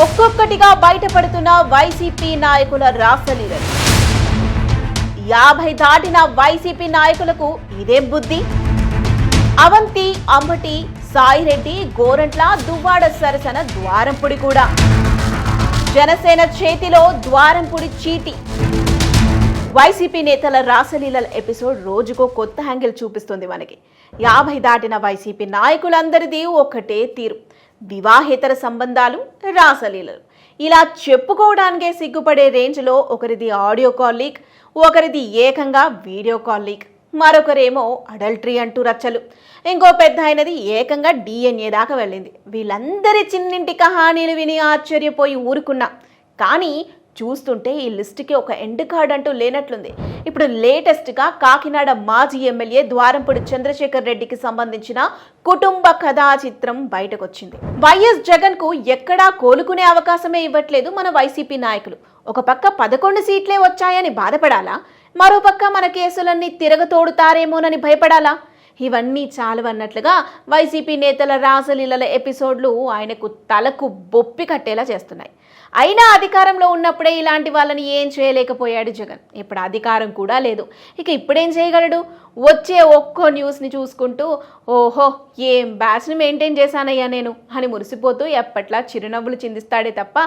ఒక్కొక్కటిగా బయటపడుతున్న వైసీపీ నాయకుల రాసలీలలు యాభై దాటిన వైసీపీ నాయకులకు ఇదే బుద్ధి? అవంతి అంబటి సాయిరెడ్డి గోరంట్ల దువ్వాడ సరసన ద్వారంపుడి కూడా. జనసేన చేతిలో ద్వారంపుడి చీటి. వైసీపీ నేతల రాసలీలల ఎపిసోడ్ రోజుకో కొత్త హ్యాంగిల్ చూపిస్తుంది మనకి. యాభై దాటిన వైసీపీ నాయకులందరిది ఒకటే తీరు. వివాహేతర సంబంధాలు రాసలీలలు. ఇలా చెప్పుకోవడానికే సిగ్గుపడే రేంజ్లో ఒకరిది ఆడియో కాల్ లీక్ ఒకరిది ఏకంగా వీడియో కాల్ లీక్. మరొకరేమో అడల్టరీ అంటూ రచ్చలు. ఇంకో పెద్ద అయినది ఏకంగా డిఎన్ఏ దాకా వెళ్ళింది. వీళ్ళందరి చిన్నింటి కహానీలు విని ఆశ్చర్యపోయి ఊరుకున్నా. కానీ చూస్తుంటే ఈ లిస్టుకి ఒక ఎండ్ కార్డ్ అంటూ లేనట్లుంది. ఇప్పుడు లేటెస్ట్గా కాకినాడ మాజీ ఎమ్మెల్యే ద్వారంపూడి చంద్రశేఖర్ రెడ్డికి సంబంధించిన కుటుంబ కథా చిత్రం బయటకొచ్చింది. వైఎస్ జగన్కు ఎక్కడా కోలుకునే అవకాశమే ఇవ్వట్లేదు మన వైసీపీ నాయకులు. ఒక పక్క పదకొండు సీట్లే వచ్చాయని బాధపడాలా? మరోపక్క మన కేసులన్నీ తిరగతోడుతారేమోనని భయపడాలా? ఇవన్నీ చాలవన్నట్లుగా వైసీపీ నేతల రాసలీలల ఎపిసోడ్లు ఆయనకు తలకు బొప్పి కట్టేలా చేస్తున్నాయి. అయినా అధికారంలో ఉన్నప్పుడే ఇలాంటి వాళ్ళని ఏం చేయలేకపోయాడు జగన్. ఇప్పుడు అధికారం కూడా లేదు. ఇక ఇప్పుడేం చేయగలడు? వచ్చే ఒక్కో న్యూస్ని చూసుకుంటూ ఓహో ఏం బ్యాచ్ని మెయింటైన్ చేశానయ్యా నేను అని మురిసిపోతూ ఎప్పట్లా చిరునవ్వులు చిందిస్తాడే తప్ప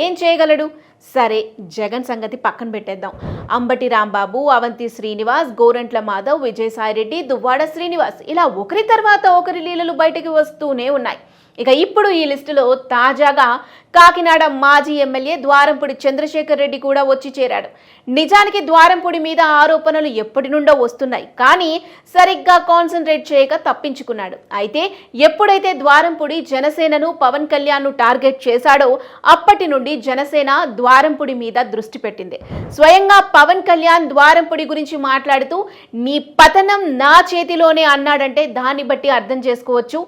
ఏం చేయగలడు? సరే జగన్ సంగతి పక్కన పెట్టేద్దాం. అంబటి రాంబాబు అవంతి శ్రీనివాస్ గోరంట్ల మాధవ్ విజయసాయిరెడ్డి దువ్వాడ శ్రీనివాస్ ఇలా ఒకరి తర్వాత ఒకరి లీలలు బయటకు వస్తూనే ఉన్నాయి. ఇక ఇప్పుడు ఈ లిస్టులో తాజాగా కాకినాడ మాజీ ఎమ్మెల్యే ద్వారంపూడి చంద్రశేఖర్ రెడ్డి కూడా వచ్చి చేరాడు. నిజానికి ద్వారంపూడి మీద ఆరోపణలు ఎప్పటి నుండో వస్తున్నాయి. కానీ సరిగ్గా కాన్సన్ట్రేట్ చేయక తప్పించుకున్నాడు. అయితే ఎప్పుడైతే ద్వారంపూడి జనసేనను పవన్ కళ్యాణ్ను టార్గెట్ చేశాడో అప్పటి నుండి జనసేన ద్వారంపూడి మీద దృష్టి పెట్టింది. స్వయంగా పవన్ కళ్యాణ్ ద్వారంపూడి గురించి మాట్లాడుతూ నీ పతనం నా చేతిలోనే అన్నాడంటే దాన్ని బట్టి అర్థం చేసుకోవచ్చు.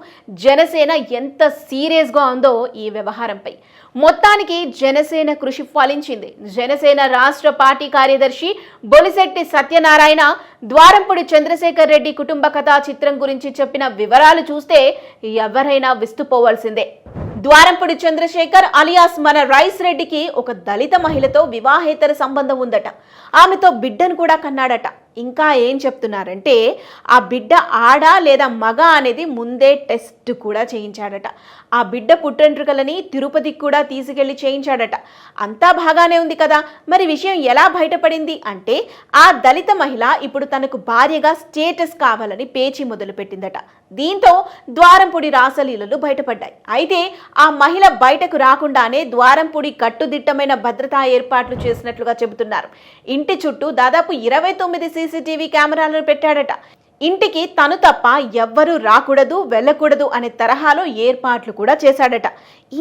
జనసేన ఎంత ఎంత సీరియస్గా ఉందో ఈ వ్యవహారంపై. మొత్తానికి జనసేన కృషి ఫలించింది. జనసేన రాష్ట్ర పార్టీ కార్యదర్శి బొలిశెట్టి సత్యనారాయణ ద్వారంపూడి చంద్రశేఖర్ రెడ్డి కుటుంబ కథా చిత్రం గురించి చెప్పిన వివరాలు చూస్తే ఎవరైనా విస్తుపోవాల్సిందే. ద్వారంపూడి చంద్రశేఖర్ అలియాస్ మన రైస్ రెడ్డికి ఒక దళిత మహిళతో వివాహేతర సంబంధం ఉందట. ఆమెతో బిడ్డను కూడా కన్నాడట. ఇంకా ఏం చెప్తున్నారంటే ఆ బిడ్డ ఆడ లేదా మగ అనేది ముందే టెస్ట్ కూడా చేయించాడట. ఆ బిడ్డ పుట్టెంట్రుకలని తిరుపతికి కూడా తీసుకెళ్ళి చేయించాడట. అంతా బాగానే ఉంది కదా మరి విషయం ఎలా బయటపడింది అంటే ఆ దళిత మహిళ ఇప్పుడు తనకు భార్యగా స్టేటస్ కావాలని పేచి మొదలుపెట్టిందట. దీంతో ద్వారంపూడి రాసలీలలు బయటపడ్డాయి. అయితే ఆ మహిళ బయటకు రాకుండానే ద్వారంపూడి కట్టుదిట్టమైన భద్రతా ఏర్పాట్లు చేసినట్లుగా చెబుతున్నారు. ఇంటి చుట్టూ దాదాపు ఇరవై తొమ్మిది సీసీటీవీ కెమెరాలను పెట్టాడట. ఇంటికి తను తప్ప ఎవ్వరూ రాకూడదు వెళ్ళకూడదు అనే తరహాలో ఏర్పాట్లు కూడా చేశాడట.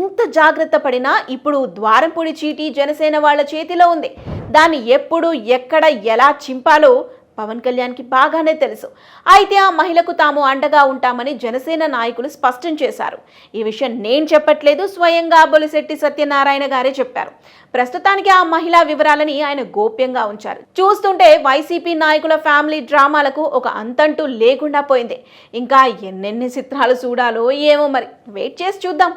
ఇంత జాగ్రత్త పడినా ఇప్పుడు ద్వారంపూడి చీటీ జనసేన వాళ్ళ చేతిలో ఉంది. దాన్ని ఎప్పుడు ఎక్కడ ఎలా చింపాలో పవన్ కళ్యాణ్కి బాగానే తెలుసు. అయితే ఆ మహిళకు తాము అండగా ఉంటామని జనసేన నాయకులు స్పష్టం చేశారు. ఈ విషయం నేను చెప్పట్లేదు స్వయంగా బొలిశెట్టి సత్యనారాయణ గారే చెప్పారు. ప్రస్తుతానికి ఆ మహిళా వివరాలని ఆయన గోప్యంగా ఉంచారు. చూస్తుంటే వైసీపీ నాయకుల ఫ్యామిలీ డ్రామాలకు ఒక అంతంటూ లేకుండా పోయింది. ఇంకా ఎన్నెన్ని చిత్రాలు చూడాలో ఏమో మరి. వెయిట్ చేసి చూద్దాం.